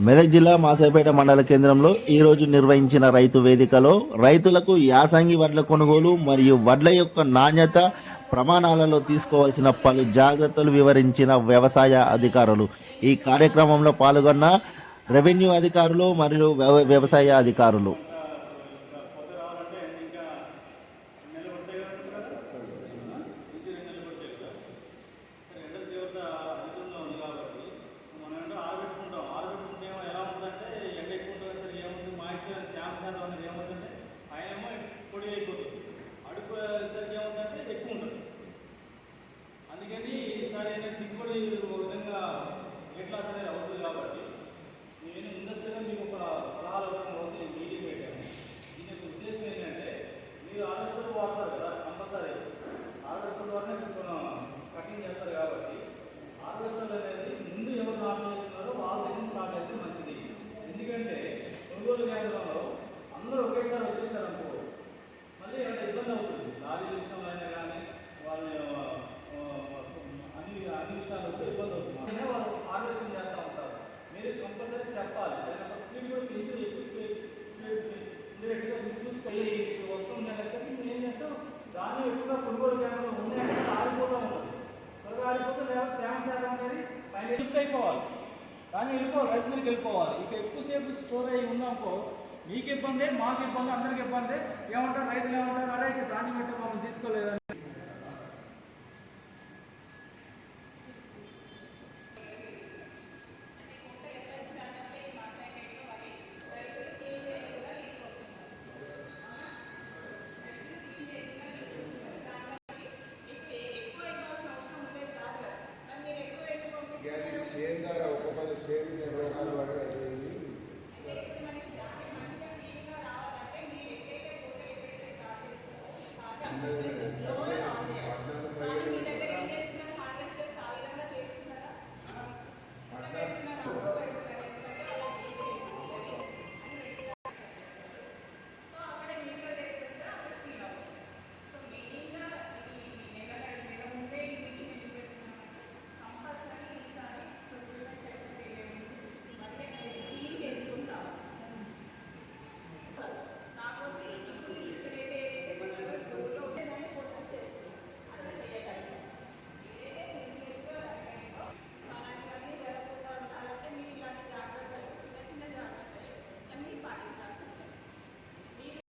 మెదక్ జిల్లా మాసేపేట మండల కేంద్రంలో ఈరోజు నిర్వహించిన రైతు వేదికలో రైతులకు యాసంగి వడ్ల కొనుగోలు మరియు వడ్ల యొక్క నాణ్యత ప్రమాణాలలో తీసుకోవాల్సిన పలు జాగ్రత్తలు వివరించిన వ్యవసాయ అధికారులు. ఈ కార్యక్రమంలో పాల్గొన్న రెవెన్యూ అధికారులు మరియు వ్యవ- వ్యవసాయ అధికారులు. ఒక విధంగా వెయిట్ లాస్ అనేది అవుతుంది కాబట్టి నేను ముందస్తుగా కంపల్సరీ చెప్పాలి. దాని స్పీడ్ కూడా పెంచి ఎక్కువ స్పీడ్ స్పీడ్ ఉండేట్టుగా మీరు చూసుకొని ఇప్పుడు వస్తుంది అనేసరికి ఏం చేస్తాం? దాన్ని ఎక్కువగా కొనుగోలు కేంద్రంలో ఉన్నాయంటే ఆరిపోతూ ఉంటుంది త్వరగా ఆరిపోతే లేదా తేమ శాతం అనేది పైన లిఫ్ట్ అయిపోవాలి. కానీ వెళ్ళిపోవాలి రైస్ మిల్కి వెళ్ళిపోవాలి. ఇక ఎక్కువసేపు స్టోర్ అయ్యి ఉందనుకో మీకు ఇబ్బంది మాకు ఇబ్బంది అందరికి ఇబ్బంది. ఏమంటారు? రైతులు ఏమంటారు? అరే ఇక ధాన్యం పెట్టి మనం తీసుకోలేదు